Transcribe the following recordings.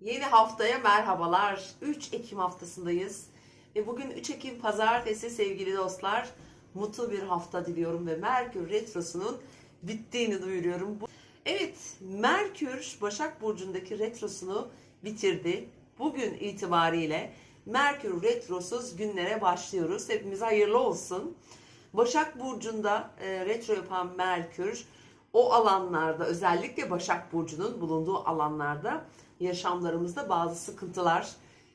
Yeni haftaya merhabalar. 3 Ekim haftasındayız. Ve bugün 3 Ekim pazartesi sevgili dostlar. Mutlu bir hafta diliyorum ve Merkür Retrosu'nun bittiğini duyuruyorum. Evet, Merkür Başak Burcu'ndaki retrosunu bitirdi. Bugün itibariyle Merkür Retrosuz günlere başlıyoruz. Hepimize hayırlı olsun. Başak Burcu'nda e, retro yapan Merkür o alanlarda özellikle Başak Burcu'nun bulunduğu alanlarda yaşamlarımızda bazı sıkıntılar,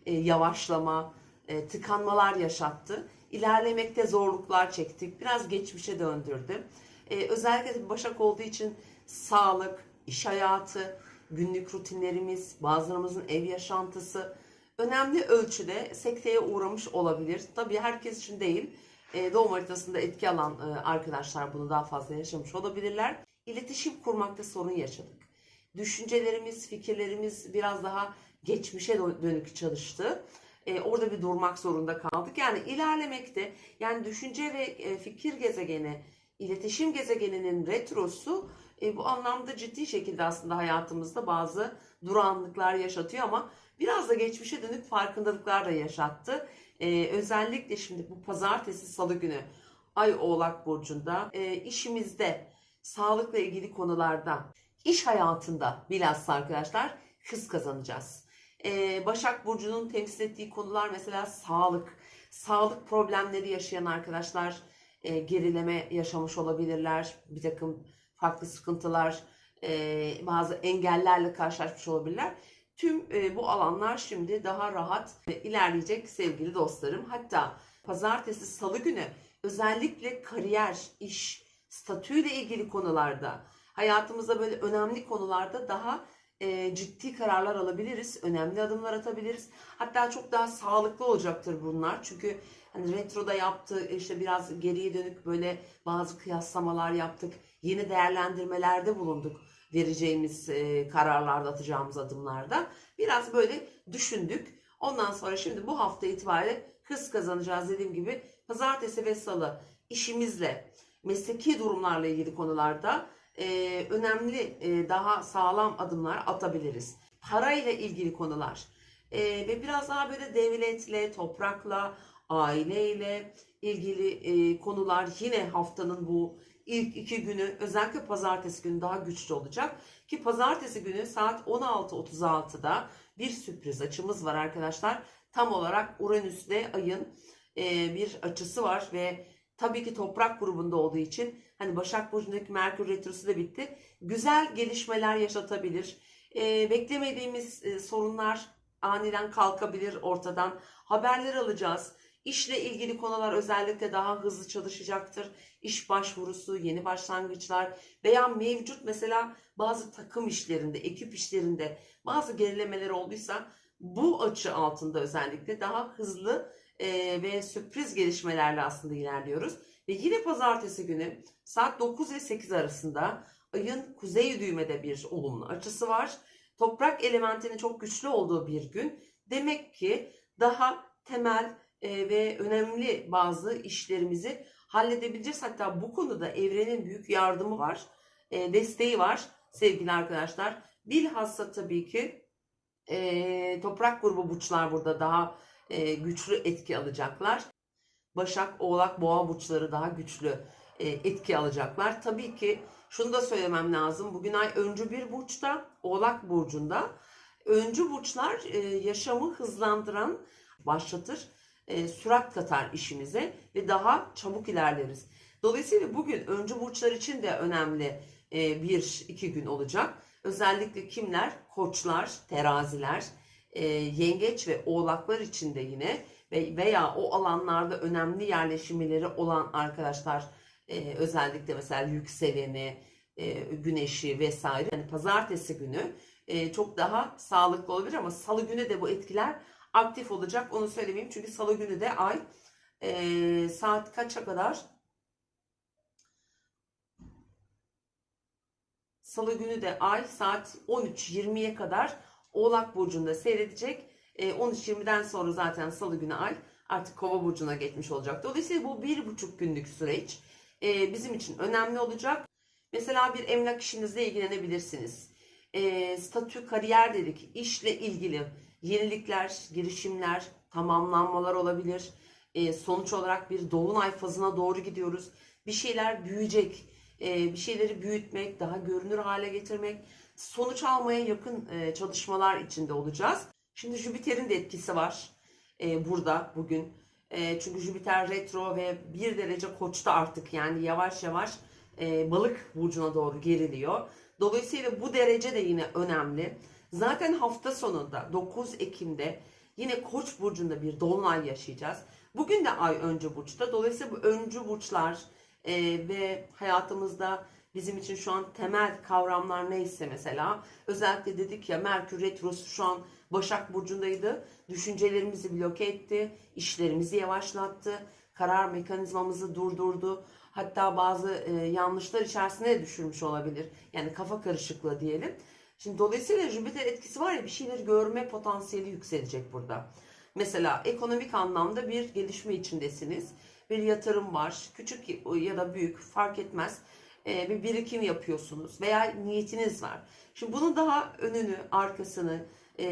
e, yavaşlama, e, tıkanmalar yaşattı. İlerlemekte zorluklar çektik. Biraz geçmişe döndürdü. E, özellikle Başak olduğu için sağlık, iş hayatı, günlük rutinlerimiz, bazılarımızın ev yaşantısı önemli ölçüde sekteye uğramış olabilir. Tabii herkes için değil. E, doğum haritasında etki alan e, arkadaşlar bunu daha fazla yaşamış olabilirler. İletişim kurmakta sorun yaşadık. Düşüncelerimiz, fikirlerimiz biraz daha geçmişe dö- dönük çalıştı. E, orada bir durmak zorunda kaldık. Yani ilerlemekte, yani düşünce ve e, fikir gezegeni, iletişim gezegeninin retrosu e, bu anlamda ciddi şekilde aslında hayatımızda bazı duranlıklar yaşatıyor ama biraz da geçmişe dönük farkındalıklar da yaşattı. E, özellikle şimdi bu pazartesi salı günü Ay Oğlak Burcu'nda e, işimizde, sağlıkla ilgili konularda, iş hayatında bilhassa arkadaşlar hız kazanacağız. Ee, Başak Burcu'nun temsil ettiği konular mesela sağlık, sağlık problemleri yaşayan arkadaşlar e, gerileme yaşamış olabilirler. Bir takım farklı sıkıntılar, e, bazı engellerle karşılaşmış olabilirler. Tüm e, bu alanlar şimdi daha rahat e, ilerleyecek sevgili dostlarım. Hatta pazartesi, salı günü özellikle kariyer, iş, statüyle ilgili konularda, hayatımızda böyle önemli konularda daha e, ciddi kararlar alabiliriz, önemli adımlar atabiliriz. Hatta çok daha sağlıklı olacaktır bunlar. Çünkü hani retroda yaptığı işte biraz geriye dönük böyle bazı kıyaslamalar yaptık. Yeni değerlendirmelerde bulunduk vereceğimiz e, kararlarda atacağımız adımlarda. Biraz böyle düşündük. Ondan sonra şimdi bu hafta itibariyle hız kazanacağız dediğim gibi pazartesi ve salı işimizle, mesleki durumlarla ilgili konularda e, önemli, e, daha sağlam adımlar atabiliriz. Parayla ilgili konular e, ve biraz daha böyle devletle, toprakla, aileyle ilgili e, konular yine haftanın bu ilk iki günü özellikle pazartesi günü daha güçlü olacak. Ki pazartesi günü saat 16.36'da bir sürpriz açımız var arkadaşlar. Tam olarak Uranüs'le ayın e, bir açısı var ve tabii ki toprak grubunda olduğu için hani Başak Burcu'ndaki Merkür Retrosu da bitti. Güzel gelişmeler yaşatabilir. E, beklemediğimiz e, sorunlar aniden kalkabilir ortadan. Haberler alacağız. İşle ilgili konular özellikle daha hızlı çalışacaktır. İş başvurusu, yeni başlangıçlar veya mevcut mesela bazı takım işlerinde, ekip işlerinde bazı gerilemeler olduysa bu açı altında özellikle daha hızlı e, ve sürpriz gelişmelerle aslında ilerliyoruz. Ve yine pazartesi günü saat 9 ve 8 arasında ayın kuzey düğmede bir olumlu açısı var. Toprak elementinin çok güçlü olduğu bir gün. Demek ki daha temel e, ve önemli bazı işlerimizi halledebileceğiz. Hatta bu konuda evrenin büyük yardımı var, e, desteği var sevgili arkadaşlar. Bilhassa tabii ki e, toprak grubu burçlar burada daha e, güçlü etki alacaklar. Başak, Oğlak, Boğa burçları daha güçlü e, etki alacaklar. Tabii ki şunu da söylemem lazım. Bugün ay öncü bir burçta, Oğlak burcunda. Öncü burçlar e, yaşamı hızlandıran, başlatır, e, sürat katar işimize ve daha çabuk ilerleriz. Dolayısıyla bugün öncü burçlar için de önemli e, bir iki gün olacak. Özellikle kimler? Koçlar, teraziler, e, yengeç ve oğlaklar için de yine ve veya o alanlarda önemli yerleşimleri olan arkadaşlar e, özellikle mesela yükseleni, e, güneşi vesaire. Yani pazartesi günü e, çok daha sağlıklı olabilir ama salı günü de bu etkiler aktif olacak. Onu söylemeyeyim çünkü salı günü de ay e, saat kaça kadar? Salı günü de ay saat 13.20'ye kadar Oğlak Burcu'nda seyredecek. E, 13.20'den sonra zaten Salı günü ay artık Kova Burcu'na geçmiş olacak. Dolayısıyla bu bir buçuk günlük süreç e, bizim için önemli olacak. Mesela bir emlak işinizle ilgilenebilirsiniz. e, statü, kariyer dedik. İşle ilgili yenilikler, girişimler, tamamlanmalar olabilir. E, sonuç olarak bir dolunay fazına doğru gidiyoruz. Bir şeyler büyüyecek. E, bir şeyleri büyütmek, daha görünür hale getirmek, sonuç almaya yakın e, çalışmalar içinde olacağız. Şimdi Jüpiter'in de etkisi var e, burada bugün. E, çünkü Jüpiter retro ve bir derece koçta artık yani yavaş yavaş balık burcuna doğru geriliyor. Dolayısıyla bu derece de yine önemli. Zaten hafta sonunda 9 Ekim'de yine Koç burcunda bir dolunay yaşayacağız. Bugün de ay öncü burçta. Dolayısıyla bu öncü burçlar ve hayatımızda bizim için şu an temel kavramlar neyse mesela özellikle dedik ya Merkür retrosu şu an Başak burcundaydı. Düşüncelerimizi bloke etti, işlerimizi yavaşlattı, karar mekanizmamızı durdurdu. Hatta bazı e, yanlışlar içerisine düşürmüş olabilir. Yani kafa karışıklığı diyelim. Şimdi dolayısıyla Jüpiter etkisi var ya bir şeyleri görme potansiyeli yükselecek burada. Mesela ekonomik anlamda bir gelişme içindesiniz. Bir yatırım var. Küçük ya da büyük fark etmez. Ee, bir birikim yapıyorsunuz veya niyetiniz var. Şimdi bunun daha önünü, arkasını e,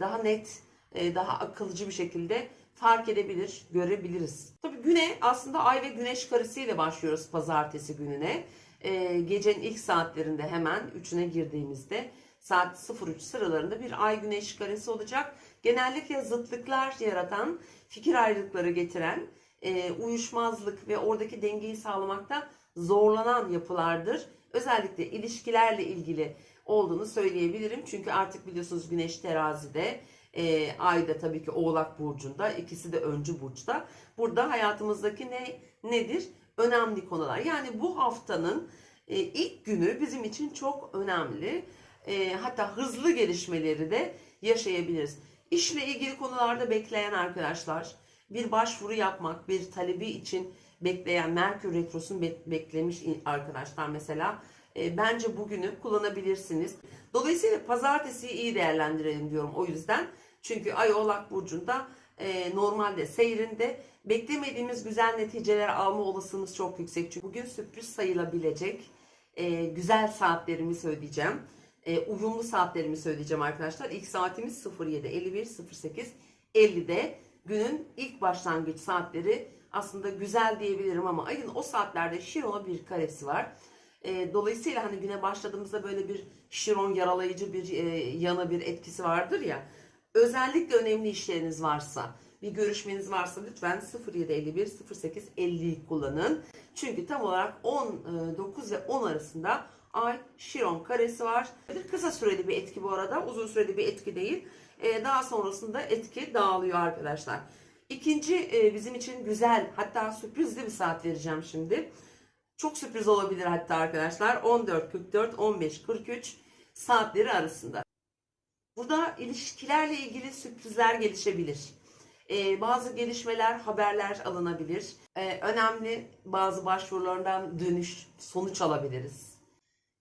daha net, e, daha akılcı bir şekilde fark edebilir, görebiliriz. Tabii güne aslında ay ve güneş karesiyle başlıyoruz pazartesi gününe. Ee, gecenin ilk saatlerinde hemen 3'üne girdiğimizde saat 03 sıralarında bir ay güneş karesi olacak. Genellikle zıtlıklar yaratan, fikir ayrılıkları getiren, e, uyuşmazlık ve oradaki dengeyi sağlamakta zorlanan yapılardır. Özellikle ilişkilerle ilgili olduğunu söyleyebilirim. Çünkü artık biliyorsunuz güneş terazide, e, ay da tabii ki oğlak burcunda, ikisi de öncü burçta. Burada hayatımızdaki ne nedir? Önemli konular. Yani bu haftanın e, ilk günü bizim için çok önemli. E, hatta hızlı gelişmeleri de yaşayabiliriz. İşle ilgili konularda bekleyen arkadaşlar, bir başvuru yapmak, bir talebi için bekleyen Merkür Retrosu'nu be- beklemiş arkadaşlar mesela e, bence bugünü kullanabilirsiniz. Dolayısıyla pazartesiyi iyi değerlendirelim diyorum o yüzden. Çünkü Ay Oğlak Burcu'nda e, normalde seyrinde beklemediğimiz güzel neticeler alma olasılığımız çok yüksek. Çünkü bugün sürpriz sayılabilecek e, güzel saatlerimi söyleyeceğim. E, uyumlu saatlerimi söyleyeceğim arkadaşlar. İlk saatimiz 07, 51, 08, 50'de günün ilk başlangıç saatleri aslında güzel diyebilirim ama ayın o saatlerde Şiron'a bir karesi var. E, dolayısıyla hani güne başladığımızda böyle bir Şiron yaralayıcı bir e, yana bir etkisi vardır ya. Özellikle önemli işleriniz varsa, bir görüşmeniz varsa lütfen 0751 08 50'yi kullanın. Çünkü tam olarak 19 ve 10 arasında Ay Şiron karesi var. Kısa süreli bir etki bu arada. Uzun süreli bir etki değil. Ee, daha sonrasında etki dağılıyor arkadaşlar. İkinci e, bizim için güzel hatta sürprizli bir saat vereceğim şimdi. Çok sürpriz olabilir hatta arkadaşlar. 14.44, 15.43 saatleri arasında. Burada ilişkilerle ilgili sürprizler gelişebilir. Ee, bazı gelişmeler, haberler alınabilir. Ee, önemli bazı başvurulardan dönüş, sonuç alabiliriz.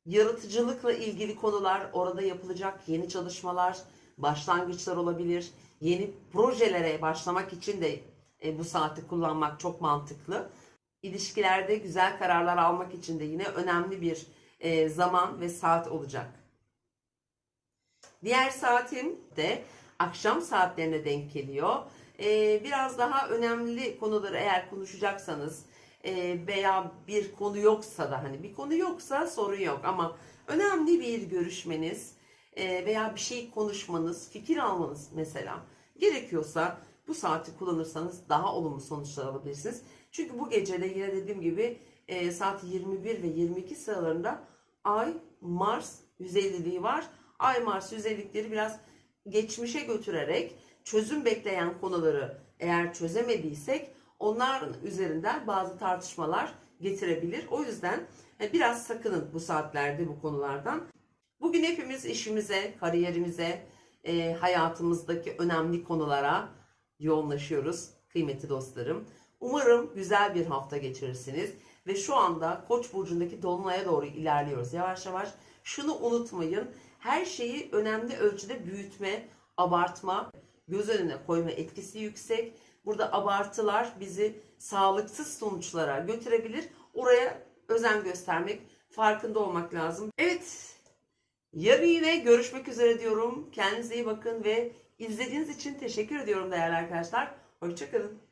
Yaratıcılıkla ilgili konular, orada yapılacak yeni çalışmalar, başlangıçlar olabilir. Yeni projelere başlamak için de e, bu saati kullanmak çok mantıklı. İlişkilerde güzel kararlar almak için de yine önemli bir e, zaman ve saat olacak. Diğer saatim de akşam saatlerine denk geliyor. Ee, biraz daha önemli konuları eğer konuşacaksanız e, veya bir konu yoksa da hani bir konu yoksa sorun yok ama önemli bir görüşmeniz e, veya bir şey konuşmanız, fikir almanız mesela gerekiyorsa bu saati kullanırsanız daha olumlu sonuçlar alabilirsiniz. Çünkü bu gecede yine dediğim gibi e, saat 21 ve 22 sıralarında Ay Mars 150'liği var. Ay Mars 150'likleri biraz geçmişe götürerek çözüm bekleyen konuları eğer çözemediysek onların üzerinden bazı tartışmalar getirebilir. O yüzden e, biraz sakının bu saatlerde bu konulardan. Bugün hepimiz işimize, kariyerimize, e, hayatımızdaki önemli konulara yoğunlaşıyoruz kıymetli dostlarım. Umarım güzel bir hafta geçirirsiniz ve şu anda Koç burcundaki dolunaya doğru ilerliyoruz yavaş yavaş. Şunu unutmayın. Her şeyi önemli ölçüde büyütme, abartma, göz önüne koyma etkisi yüksek. Burada abartılar bizi sağlıksız sonuçlara götürebilir. Oraya özen göstermek, farkında olmak lazım. Evet, Yarın yine görüşmek üzere diyorum. Kendinize iyi bakın ve izlediğiniz için teşekkür ediyorum değerli arkadaşlar. Hoşçakalın.